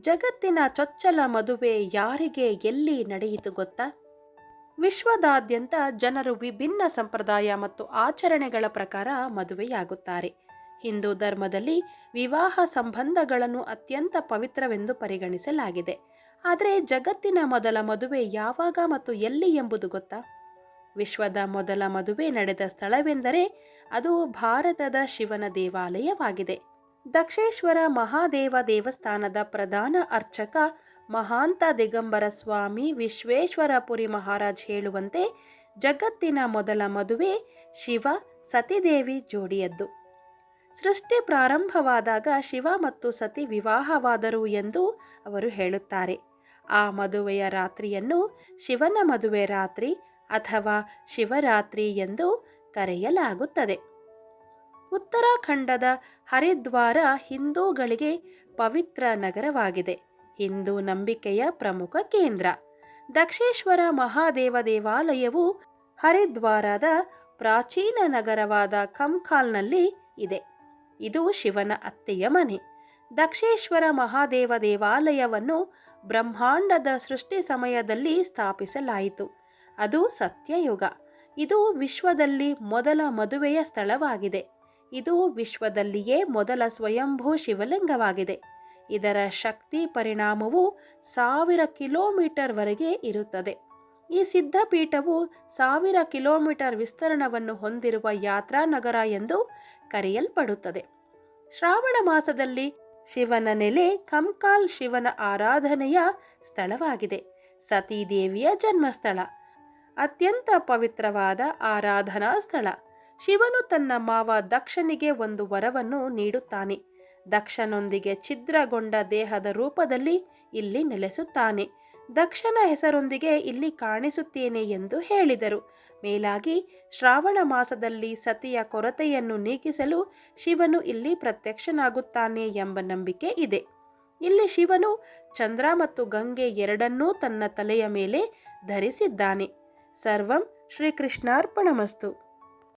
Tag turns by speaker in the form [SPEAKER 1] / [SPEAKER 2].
[SPEAKER 1] ಜಗತ್ತಿನ ಚೊಚ್ಚಲ ಮದುವೆ ಯಾರಿಗೆ ಎಲ್ಲಿ ನಡೆಯಿತು ಗೊತ್ತಾ? ವಿಶ್ವದಾದ್ಯಂತ ಜನರು ವಿಭಿನ್ನ ಸಂಪ್ರದಾಯ ಮತ್ತು ಆಚರಣೆಗಳ ಪ್ರಕಾರ ಮದುವೆಯಾಗುತ್ತಾರೆ. ಹಿಂದೂ ಧರ್ಮದಲ್ಲಿ ವಿವಾಹ ಸಂಬಂಧಗಳನ್ನು ಅತ್ಯಂತ ಪವಿತ್ರವೆಂದು ಪರಿಗಣಿಸಲಾಗಿದೆ. ಆದರೆ ಜಗತ್ತಿನ ಮೊದಲ ಮದುವೆ ಯಾವಾಗ ಮತ್ತು ಎಲ್ಲಿ ಎಂಬುದು ಗೊತ್ತಾ? ವಿಶ್ವದ ಮೊದಲ ಮದುವೆ ನಡೆದ ಸ್ಥಳವೆಂದರೆ ಅದು ಭಾರತದ ಶಿವನ ದೇವಾಲಯವಾಗಿದೆ. ದಕ್ಷೇಶ್ವರ ಮಹಾದೇವ ದೇವಸ್ಥಾನದ ಪ್ರಧಾನ ಅರ್ಚಕ ಮಹಾಂತ ದಿಗಂಬರ ಸ್ವಾಮಿ ವಿಶ್ವೇಶ್ವರಪುರಿ ಮಹಾರಾಜ್ ಹೇಳುವಂತೆ ಜಗತ್ತಿನ ಮೊದಲ ಮದುವೆ ಶಿವ ಸತಿದೇವಿ ಜೋಡಿಯದ್ದು. ಸೃಷ್ಟಿ ಪ್ರಾರಂಭವಾದಾಗ ಶಿವ ಮತ್ತು ಸತಿ ವಿವಾಹವಾದರು ಎಂದು ಅವರು ಹೇಳುತ್ತಾರೆ. ಆ ಮದುವೆಯ ರಾತ್ರಿಯನ್ನು ಶಿವನ ಮದುವೆ ರಾತ್ರಿ ಅಥವಾ ಶಿವರಾತ್ರಿ ಎಂದು ಕರೆಯಲಾಗುತ್ತದೆ. ಉತ್ತರಾಖಂಡದ ಹರಿದ್ವಾರ ಹಿಂದೂಗಳಿಗೆ ಪವಿತ್ರ ನಗರವಾಗಿದೆ. ಹಿಂದೂ ನಂಬಿಕೆಯ ಪ್ರಮುಖ ಕೇಂದ್ರ. ದಕ್ಷೇಶ್ವರ ಮಹಾದೇವ ದೇವಾಲಯವು ಹರಿದ್ವಾರದ ಪ್ರಾಚೀನ ನಗರವಾದ ಕಂಖಾಲ್ನಲ್ಲಿ ಇದೆ. ಇದು ಶಿವನ ಅತ್ತೆಯ ಮನೆ. ದಕ್ಷೇಶ್ವರ ಮಹಾದೇವ ದೇವಾಲಯವನ್ನು ಬ್ರಹ್ಮಾಂಡದ ಸೃಷ್ಟಿ ಸಮಯದಲ್ಲಿ ಸ್ಥಾಪಿಸಲಾಯಿತು. ಅದು ಸತ್ಯಯುಗ. ಇದು ವಿಶ್ವದಲ್ಲಿ ಮೊದಲ ಮದುವೆಯ ಸ್ಥಳವಾಗಿದೆ. ಇದು ವಿಶ್ವದಲ್ಲಿಯೇ ಮೊದಲ ಸ್ವಯಂಭೂ ಶಿವಲಿಂಗವಾಗಿದೆ. ಇದರ ಶಕ್ತಿ ಪರಿಣಾಮವು ಸಾವಿರ ಕಿಲೋಮೀಟರ್ವರೆಗೆ ಇರುತ್ತದೆ. ಈ ಸಿದ್ಧಪೀಠವು ಸಾವಿರ ಕಿಲೋಮೀಟರ್ ವಿಸ್ತರಣವನ್ನು ಹೊಂದಿರುವ ಯಾತ್ರಾ ನಗರ ಎಂದು ಕರೆಯಲ್ಪಡುತ್ತದೆ. ಶ್ರಾವಣ ಮಾಸದಲ್ಲಿ ಶಿವನ ನೆಲೆ ಕಂಕಾಲ್ ಶಿವನ ಆರಾಧನೆಯ ಸ್ಥಳವಾಗಿದೆ. ಸತೀದೇವಿಯ ಜನ್ಮಸ್ಥಳ. ಅತ್ಯಂತ ಪವಿತ್ರವಾದ ಆರಾಧನಾ ಸ್ಥಳ. ಶಿವನು ತನ್ನ ಮಾವ ದಕ್ಷನಿಗೆ ಒಂದು ವರವನ್ನು ನೀಡುತ್ತಾನೆ. ದಕ್ಷನೊಂದಿಗೆ ಛಿದ್ರಗೊಂಡ ದೇಹದ ರೂಪದಲ್ಲಿ ಇಲ್ಲಿ ನೆಲೆಸುತ್ತಾನೆ. ದಕ್ಷನ ಹೆಸರೊಂದಿಗೆ ಇಲ್ಲಿ ಕಾಣಿಸುತ್ತೇನೆ ಎಂದು ಹೇಳಿದರು. ಮೇಲಾಗಿ ಶ್ರಾವಣ ಮಾಸದಲ್ಲಿ ಸತಿಯ ಕೊರತೆಯನ್ನು ನೀಗಿಸಲು ಶಿವನು ಇಲ್ಲಿ ಪ್ರತ್ಯಕ್ಷನಾಗುತ್ತಾನೆ ಎಂಬ ನಂಬಿಕೆ ಇದೆ. ಇಲ್ಲಿ ಶಿವನು ಚಂದ್ರ ಮತ್ತು ಗಂಗೆ ಎರಡನ್ನೂ ತನ್ನ ತಲೆಯ ಮೇಲೆ ಧರಿಸಿದ್ದಾನೆ. ಸರ್ವಂ ಶ್ರೀಕೃಷ್ಣಾರ್ಪಣಮಸ್ತು.